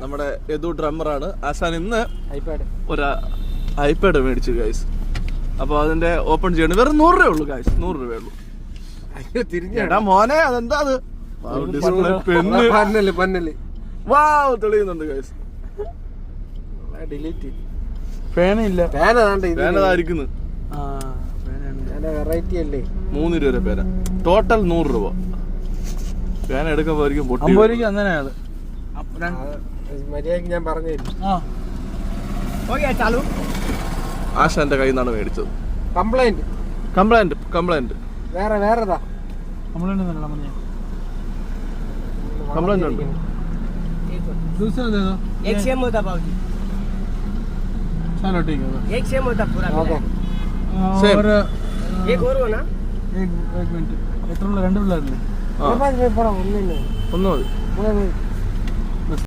നമ്മുടെ യദു ഡ്രമ്മറാണ്. ആശാൻ ഇന്ന് ഐപാഡ് ഒരു ഐപാഡ് മേടിച്ചു ഗൈസ് അപ്പോൾ അതിന്റെ ഓപ്പൺ ചെയ്യണം. വെറും നൂറ് രൂപ ഉള്ളൂ ഗൈസ് നൂറ് രൂപ ഉള്ളൂ. തിരിഞ്ഞാ എടാ മോനെ അതെന്താ അത്? പെണ്ണ്. പന്നൽ വാവ് തെളിയുന്നുണ്ട് ഗൈസ് ഡിലീറ്റ് ഫാൻ അതാണ്ട് ഫാൻ വെറൈറ്റി അല്ലേ? മൂന്ന് രൂപ പേന ടോട്ടൽ നൂറ് രൂപ. പേന എടുക്കുമ്പോഴായിരിക്കും പൊട്ടി അമ്പത് മര്യാദക്ക് ഞാൻ പറഞ്ഞു തരും ആ ആശാന്റെ കയ്യിൽ നിന്നാണ് മേടിച്ചത് കംപ്ലൈന്റ് കംപ്ലൈന്റ് കംപ്ലൈന്റ് വേറെ വേറെതാ കംപ്ലൈന്റ് ഒന്നുമില്ല മഞ്ഞ കംപ്ലൈന്റ് ഉണ്ട് दूसरा दे दो एक सेम होता बाबूजी चलो ठीक है एक सेम होता पूरा ഓക്കെ मिला Same. और के। एक और हो ना एक एक मिनट എത്ര പിള്ളേർ രണ്ട് പിള്ളേരില്ലേ ആ പോടാ ഒന്നില്ല ഒന്ന് മതി മൂന്ന്